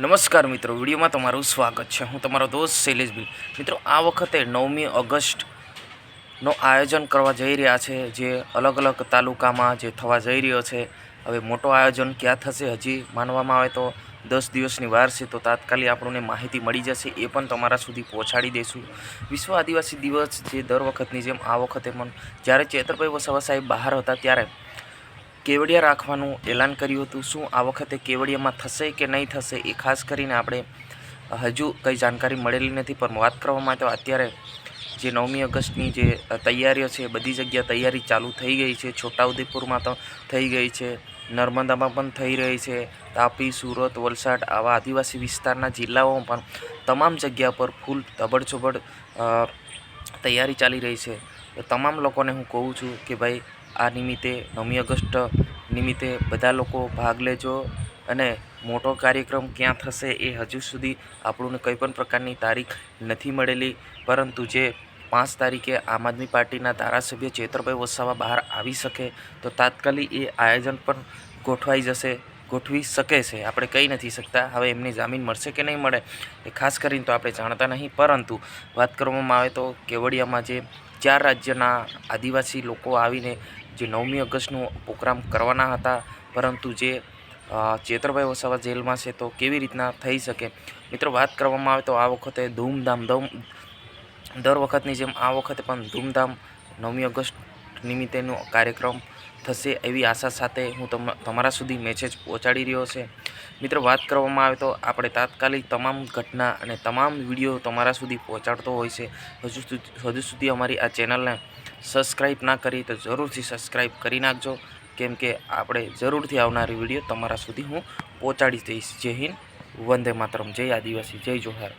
નમસ્કાર મિત્રો, વિડીયોમાં તમારું સ્વાગત છે. હું તમારો દોસ્ત શૈલેષ બિલ મિત્રો, આ વખતે નવમી ઓગસ્ટનો આયોજન કરવા જઈ રહ્યા છે. જે અલગ અલગ તાલુકામાં જે થવા જઈ રહ્યો છે. હવે મોટો આયોજન ક્યાં થશે હજી માનવામાં આવે તો દસ દિવસની વાર છે, તો તાત્કાલિક આપણને માહિતી મળી જશે, એ પણ તમારા સુધી પહોંચાડી દઈશું. વિશ્વ આદિવાસી દિવસ જે દર વખતની જેમ આ વખતે પણ જ્યારે ચેતરભાઈ વસાવા સાહેબ બહાર હતા ત્યારે કેવડિયા રાખવાનું એલાન કર્યું હતું. શું આ વખતે કેવડિયામાં થશે કે નહીં થશે એ ખાસ કરીને આપણે હજુ કંઈ જાણકારી મળેલી નથી, પણ વાત કરવામાં તો અત્યારે જે નવમી ઓગસ્ટની જે તૈયારીઓ છે, બધી જગ્યા તૈયારી ચાલુ થઈ ગઈ છે. છોટાઉદેપુરમાં તો થઈ ગઈ છે, નર્મદામાં પણ થઈ રહી છે. તાપી, સુરત, વલસાડ આવા આદિવાસી વિસ્તારના જિલ્લાઓમાં પણ તમામ જગ્યા પર ફૂલ ધબડચોબડ તૈયારી ચાલી રહી છે. તો તમામ લોકોને હું કહું છું કે ભાઈ આ નિમિત્તે નવમી ઓગસ્ટ નિમિત્તે બધા લોકો ભાગ લેજો અને મોટો કાર્યક્રમ ક્યાં થશે એ હજુ સુધી આપણને કંઈ પણ પ્રકારની તારીખ નથી મળેલી. પરંતુ જે પાંચ તારીખે આમ આદમી પાર્ટીના ધારાસભ્ય ચેતરભાઈ વસાવા બહાર આવી શકે તો તાત્કાલિક એ આયોજન પણ ગોઠવાઈ જશે, ગોઠવી શકે છે. આપણે કહી નથી શકતા હવે એમને જામીન મળશે કે નહીં મળે એ ખાસ કરીને તો આપણે જાણતા નહીં. પરંતુ વાત કરવામાં આવે તો કેવડિયામાં જે ચાર રાજ્યના આદિવાસી લોકો આવીને જે નવમી ઓગસ્ટનો પ્રોગ્રામ કરવાના હતા, પરંતુ જે ચેતરભાઈ વસાવા જેલમાં છે, તો કેવી રીતના થઈ શકે? મિત્રો, વાત કરવામાં આવે તો આ વખતે ધૂમધામ, ધમ, દર વખતની જેમ આ વખતે પણ ધૂમધામ નવમી ઓગસ્ટ નિમિત્તેનો કાર્યક્રમ થશે એવી આશા સાથે હું તમ, તમારા સુધી મેસેજ પહોંચાડી રહ્યો છે. મિત્રો, વાત કરવામાં આવે તો આપણે તાત્કાલિક તમામ ઘટના અને તમામ વીડિયો તમારા સુધી પહોંચાડતો હોય છે. હજુ સુધી હજુ સુધી અમારી આ ચેનલને સબસ્ક્રાઈબ ના કરી તો જરૂરથી સબસ્ક્રાઈબ કરી નાખજો. કેમ કે આપણે જરૂરથી આવનારી વીડિયો તમારા સુધી હું પહોંચાડી દઈશ. જય હિન્દ, વંદે માતરમ. જય આદિવાસી. જય જોહાર.